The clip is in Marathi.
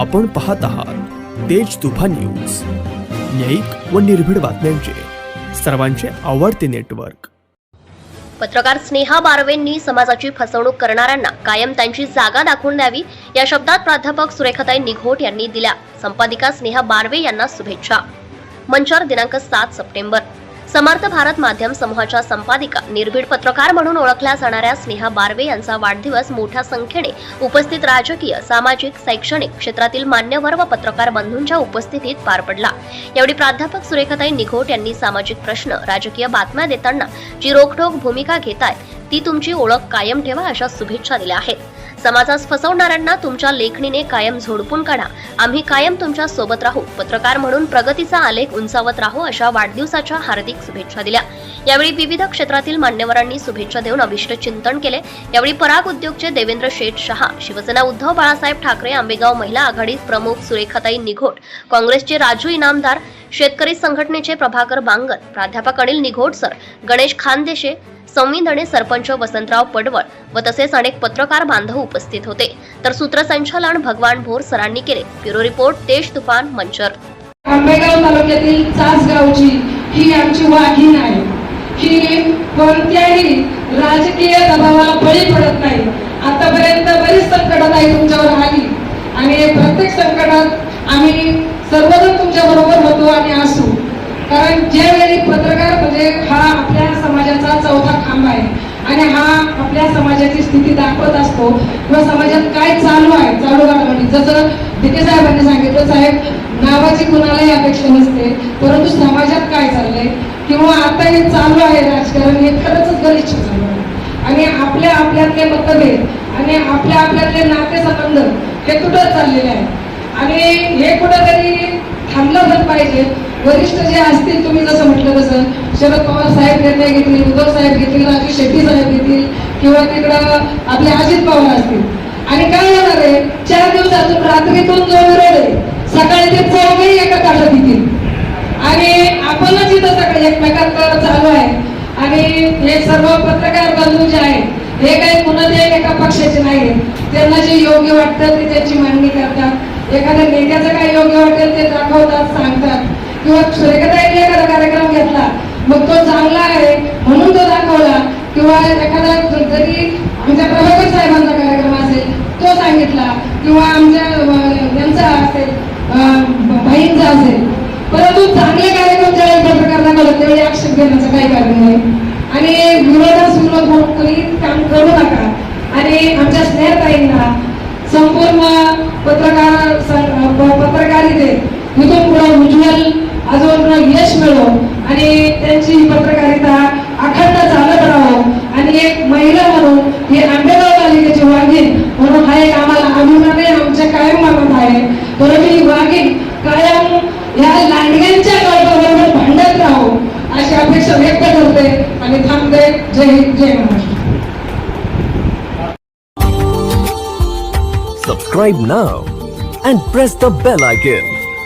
आपण पाहत आहात तेज तुफान न्यूज. न्यायिक व निर्भीड बातम्यांचे. सर्वांचे आवडते नेटवर्क. पत्रकार स्नेहा बारवेंनी समाजाची फसवणूक करणाऱ्यांना कायम त्यांची जागा दाखवून द्यावी या शब्दात प्राध्यापक सुरेखाताई निघोट यांनी दिल्या. संपादिका स्नेहा बारवे यांना शुभेच्छा. मंचर दिनांक सात सप्टेंबर. समर्थ भारत माध्यम समूहाच्या संपादिका निर्भीड पत्रकार म्हणून ओळखल्या जाणाऱ्या स्नेहा बारवे यांचा वाढदिवस मोठ्या संख्येने उपस्थित राजकीय सामाजिक शैक्षणिक क्षेत्रातील मान्यवर व पत्रकार बंधूंच्या उपस्थितीत पार पडला. यावेळी प्राध्यापक सुरेखाताई निघोट यांनी सामाजिक प्रश्न राजकीय बातम्या देताना जी रोखोक भूमिका घेताय ती तुमची ओळख कायम ठेवा अशा शुभेच्छा दिल्या आहेत. समाजास फसवणाऱ्यांना तुमच्या लेखणीने कायम झोडपून काढा. आम्ही कायम तुमच्यासोबत राहू. पत्रकार म्हणून प्रगतीचा आलेख उंचावत राहू अशा वाढदिवसाच्या हार्दिक शुभेच्छा दिल्या. यावेळी विविध क्षेत्रातील मान्यवरांनी शुभेच्छा देऊन अभिष्ट चिंतन केले. यावेळी पराग उद्योगचे देवेंद्र शेठ शहा शिवसेना उद्धव बाळासाहेब ठाकरे आंबेगाव महिला आघाडी प्रमुख सुरेखाताई निघोट काँग्रेसचे राजू इनामदार शेतकरी संघटनेचे प्रभाकर बांगर प्राध्यापक अनिल निघोडसर गणेश खानदेशे संविधाने सरपंच वसंतराव पडवळ व तसेच अनेक पत्रकार बांधव उपस्थित होते. तर सूत्रसंचालन भगवान भोर सरांनी केले. ब्युरो रिपोर्ट तेज तुफान मंचर. आंबेगाव तालुक्यातील चासगावची ही आमची वाघीण आहे. ही कोणत्याही राजकीय दबावाला बळी पडत नाही. आतापर्यंत बरीच संकटात आहे तुमच्यावर आली आणि प्रत्येक संकटात आम्ही सर्वजण तुमच्या बरोबर होतो असू. कारण ज्यावेळी पत्रकार म्हणजे हा आपल्या समाजाचा चौथा खांब आहे आणि हा आपल्या समाजाची स्थिती दाखवत असतो किंवा समाजात काय चालू आहे चालू घडामोडी. जसं ढिके साहेबांनी सांगितलं साहेब नावाची कुणालाही अपेक्षा नसते परंतु समाजात काय चाललंय? किंवा आता हे चालू आहे राजकारण हे खरंच गलिच्छ चालू आहे आणि आपल्या आपल्यातले मतभेद आणि आपल्या आपल्यातले नातेसंबंध हे तुटत चाललेले आहेत? आणि हे कुठंतरी थांबलं तर पाहिजे. वरिष्ठ जे असतील तुम्ही जसं म्हटलं तसं शरद पवार साहेब निर्णय घेतील उद्धव साहेब घेतील राजू शेट्टी साहेब घेतील किंवा तिकडं आपले अजित पवार असतील. आणि काय होणार आहे? चार दिवसातून रात्रीतून जो विरोध आहे सकाळी ते चौघही एका ताटात येतील. आणि आपणच इथं सगळे एकमेकांवर चालू आहे. आणि हे सर्व पत्रकार बंधू जे आहेत हे काही कुणाचे एका पक्षाचे नाही त्यांना जे योग्य वाटतं ते त्याची मांडणी करतात. एखाद्या नेत्याचं काय योग्य वाटेल ते दाखवतात सांगतात. किंवा सुरेखाताईने एखादा कार्यक्रम घेतला मग तो चांगला आहे म्हणून तो दाखवला. किंवा एखादा जरी आमच्या प्रभाकर साहेबांचा कार्यक्रम असेल तो सांगितला. किंवा आमच्या यांचा असेल अं, असेल. परंतु चांगले कार्यक्रम ज्यावेळी पत्रकार कळत त्यावेळी आक्षेप घेण्याचं काही कारण नाही. आणि विरोधास विरोध इथून पुढे उज्ज्वल अजून यश मिळो आणि त्यांची पत्रकारिता अखंड चालत राहो आणि एक महिला म्हणून ही आंबेगाव तालुक्याची वाघीण म्हणून हा एक आम्हाला अभिमान आहे आमच्या कायम मानत आहे. परंतु ही वाघीण कायम या लांडग्यांच्या गटाबरोबर भांडत राहो अशी अपेक्षा व्यक्त करते आणि थांबते. जय हिंद जय Maharashtra. Subscribe now and press the bell icon.